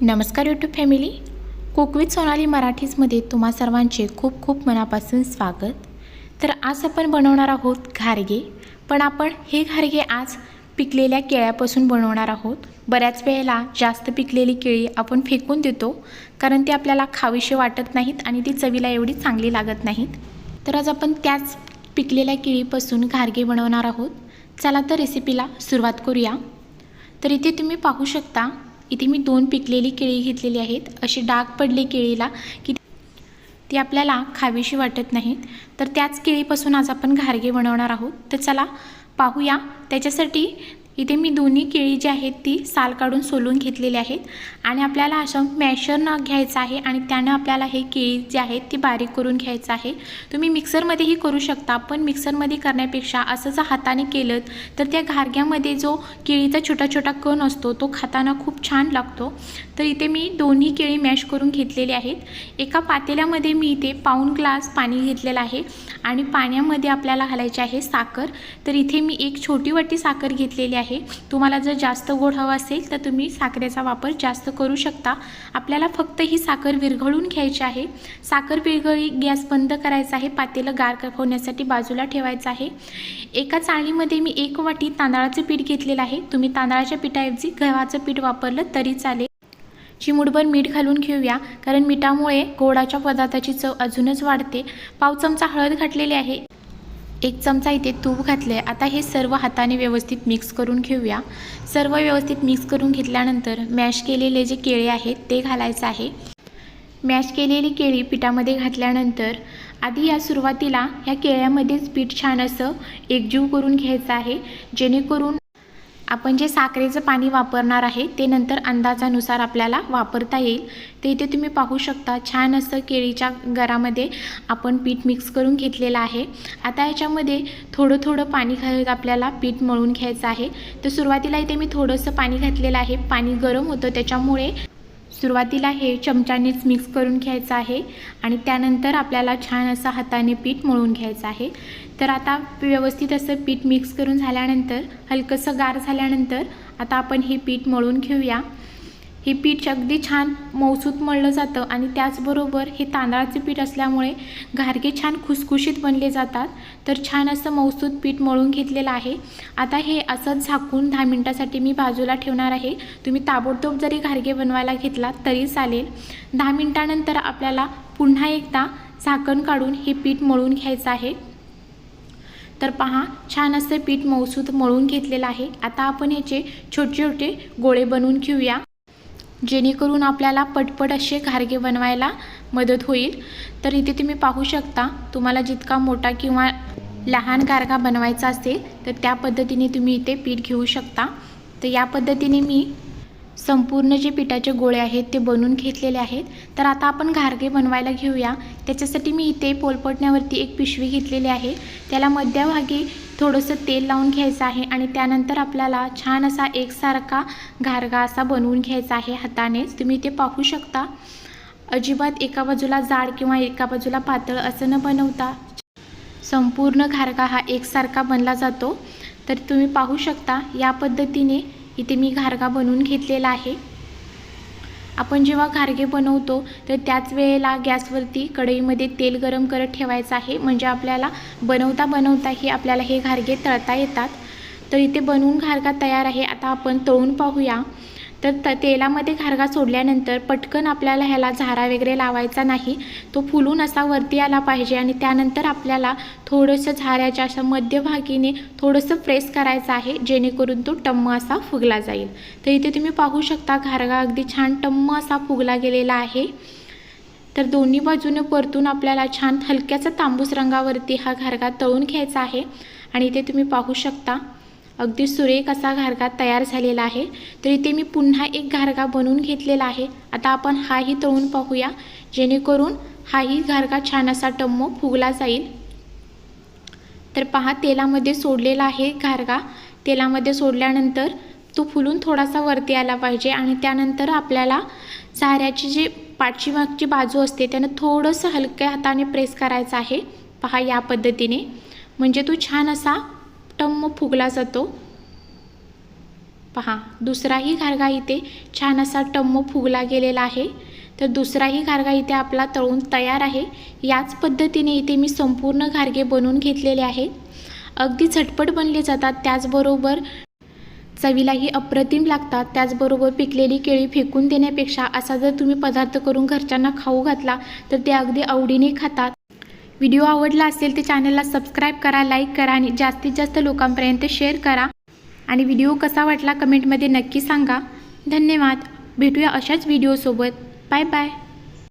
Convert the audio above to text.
नमस्कार YouTube family कोकवित सोनाली मराठीजमध्ये तुम्हा सर्वांचे खूप खूप मनापासून स्वागत. तर आज आपण बनवणार आहोत घारगे पण आपण हे घारगे आज पिकलेल्या केळ्यापासून बनवणार आहोत. बऱ्याच वेळेला जास्त पिकलेली केळी आपण फेकून देतो कारण ती आपल्याला खावीशी वाटत नाहीत आणि ती चवीला एवढी चांगली लागत नाहीत. तर आज आपण त्याच पिकलेल्या केळीपासून घारगे बनवणार आहोत. चला तर रेसिपीला सुरुवात करूया. तर इथे तुम्ही पाहू शकता इथे मी दोन पिकलेली केळी घेतलेली आहेत. अशी डाग पडली केळीला की ती आपल्याला खावीशी वाटत नाहीत. तर त्याच केळीपासून आज आपण घारगे बनवणार आहोत. तर चला पाहूया. त्याच्यासाठी इथे मी दोन्ही केळी जी आहेत ती साल काढून सोलून घेतलेली आहेत. आणि आपल्याला असं मॅशरनं घ्यायचं आहे आणि त्यानं आपल्याला हे केळी जी आहेत ती बारीक करून घ्यायचं आहे. तुम्ही मिक्सरमध्येही करू शकता पण मिक्सरमध्ये करण्यापेक्षा असं जर हाताने केलं तर त्या घारग्यामध्ये जो केळीचा छोटा छोटा कण असतो तो खाताना खूप छान लागतो. तर इथे मी दोन्ही केळी मॅश करून घेतलेली आहेत. एका पातेल्यामध्ये मी इथे पाऊण ग्लास पाणी घेतलेलं आहे. आणि पाण्यामध्ये आपल्याला घालायचे आहे साखर. तर इथे मी मी एक छोटी वाटी साखर घेतलेली आहे. तुम्हाला जर जास्त गोड हवं असेल तर तुम्ही साखरेचा वापर जास्त करू शकता. आपल्याला फक्त ही साखर विरघळून घ्यायची आहे. साखर विरघळी गॅस बंद करायचा आहे. पातेलं गार होण्यासाठी बाजूला ठेवायचं आहे. एका चाळणीमध्ये मी एक वाटी तांदळाचं पीठ घेतलेलं आहे. तुम्ही तांदळाच्या पिठाऐवजी गव्हाचं पीठ वापरलं तरी चालेल. चिमुडभर मीठ घालून घेऊया कारण मिठामुळे गोडाच्या पदार्थाची चव अजूनच वाढते. पाव चमचा हळद घातलेली आहे. एक चमचा इथे तूप घातले आहे आता हे सर्व हाताने व्यवस्थित मिक्स करून घेऊया. सर्व व्यवस्थित मिक्स करून घेतल्यानंतर मॅश केलेले जे केळे आहेत ते घालायचं आहे. मॅश केलेली केळी पिठामध्ये घातल्यानंतर आधी या सुरुवातीला ह्या केळ्यामध्येच पीठ छान असं एकजीव करून घ्यायचं आहे. जेणेकरून आपण जे साखरेचं पाणी वापरणार आहे ते नंतर अंदाजानुसार आपल्याला वापरता येईल. ते इथे तुम्ही पाहू शकता छान असं केळीच्या गरामध्ये आपण पीठ मिक्स करून घेतलेलं आहे. आता याच्यामध्ये थोडं थोडं पाणी घालत आपल्याला पीठ मळून घ्यायचं आहे. तर सुरुवातीला इथे मी थोडंसं पाणी घातलेलं आहे. पाणी गरम होतं त्याच्यामुळे सुरुवातीला हे चमच्यानेच मिक्स करून घ्यायचं आहे आणि त्यानंतर आपल्याला छान असं हाताने पीठ मळून घ्यायचं आहे. तर आता व्यवस्थित असं पीठ मिक्स करून झाल्यानंतर हलकंसं गार झाल्यानंतर आता आपण हे पीठ मळून घेऊया. हे पीठ अगदी छान मौसूत मळलं जातं आणि त्याचबरोबर हे तांदळाचे पीठ असल्यामुळे घारगे छान खुसखुशीत बनले जातात. तर छान असं मौसूत पीठ मळून घेतलेलं आहे. आता हे असंच झाकून दहा मिनटासाठी मी बाजूला ठेवणार आहे. तुम्ही ताबडतोब जरी घारगे बनवायला घेतला तरी चालेल. दहा मिनटानंतर आपल्याला पुन्हा एकदा झाकण काढून हे पीठ मळून घ्यायचं आहे. तर पहा छान असं पीठ मौसूद मळून घेतलेलं आहे. आता आपण ह्याचे छोटे छोटे गोळे बनवून घेऊया. जेणेकरून आपल्याला पटपट असे घारगे बनवायला मदत होईल. तर इथे तुम्ही पाहू शकता तुम्हाला जितका मोठा किंवा लहान गारगा बनवायचा असेल तर त्या पद्धतीने तुम्ही इथे पीठ घेऊ शकता. तर या पद्धतीने मी संपूर्ण जे पिठाचे गोळे आहेत ते बनवून घेतलेले आहेत. तर आता आपण घारगे बनवायला घेऊया. त्याच्यासाठी मी इथे पोलपटण्यावरती एक पिशवी घेतलेली आहे. त्याला मध्यभागी थोडंसं तेल लावून घ्यायचं आहे आणि त्यानंतर आपल्याला छान असा एकसारखा घारगा असा बनवून घ्यायचा आहे हातानेच तुम्ही इथे पाहू शकता. अजिबात एका बाजूला जाड किंवा एका बाजूला पातळ असं न बनवता संपूर्ण घारगा हा एकसारखा बनला जातो. तर तुम्ही पाहू शकता या पद्धतीने इथे मी घारगा बनवून घेतलेला आहे. आपण जेव्हा घारगे बनवतो तर त्याच वेळेला गॅसवरती कढईमध्ये तेल गरम करत ठेवायचं आहे. म्हणजे आपल्याला बनवता बनवताही आपल्याला हे घारगे तळता येतात. तर इथे बनवून घारगा तयार आहे. आता आपण तळून पाहूया. तर त तेलामध्ये घारगा सोडल्यानंतर पटकन आपल्याला ह्याला झारा वगैरे लावायचा नाही. तो फुलून असा वरती आला पाहिजे आणि त्यानंतर आपल्याला थोडंसं झाऱ्याच्या अशा मध्यभागीने थोडंसं प्रेस करायचं आहे जेणेकरून तो टम्म असा फुगला जाईल. तर इथे तुम्ही पाहू शकता घारगा अगदी छान टम्म असा फुगला गेलेला आहे. तर दोन्ही बाजूने परतून आपल्याला छान हलक्याचा तांबूस रंगावरती हा घारगा तळून घ्यायचा आहे. आणि इथे तुम्ही पाहू शकता अगदी सुरेख असा घारगा तयार झालेला आहे. तर इथे मी पुन्हा एक घारगा बनवून घेतलेला आहे. आता आपण हाही तळून पाहूया. जेणेकरून हाही घारगा छान असा टम्म फुगला जाईल. तर पहा तेलामध्ये सोडलेला आहे घारगा. तेलामध्ये सोडल्यानंतर तो फुलून थोडासा वरती आला पाहिजे आणि त्यानंतर आपल्याला चाऱ्याची जी पाठीमागची बाजू असते त्यानं थोडंसं हलक्या हाताने प्रेस करायचं आहे. पहा या पद्धतीने. म्हणजे तो छान असा टम्म फुगला जातो. पहा दुसराही घारगा इथे छान असा टम्म फुगला गेलेला आहे. तर दुसराही घारगा इथे आपला तळून तयार आहे. याच पद्धतीने इथे मी संपूर्ण घारगे बनवून घेतलेले आहे अगदी झटपट बनले जातात. त्याचबरोबर चवीलाही अप्रतिम लागतात. त्याचबरोबर पिकलेली केळी फेकून देण्यापेक्षा असा जर तुम्ही पदार्थ करून घरच्यांना खाऊ घातला तर ते अगदी आवडीने खातात. व्हिडिओ आवडला असेल तर चॅनलला सबस्क्राईब करा लाईक करा आणि जास्तीत जास्त लोकांपर्यंत शेअर करा. आणि व्हिडिओ कसा वाटला कमेंटमध्ये नक्की सांगा. धन्यवाद. भेटूया अशाच व्हिडिओसोबत बाय बाय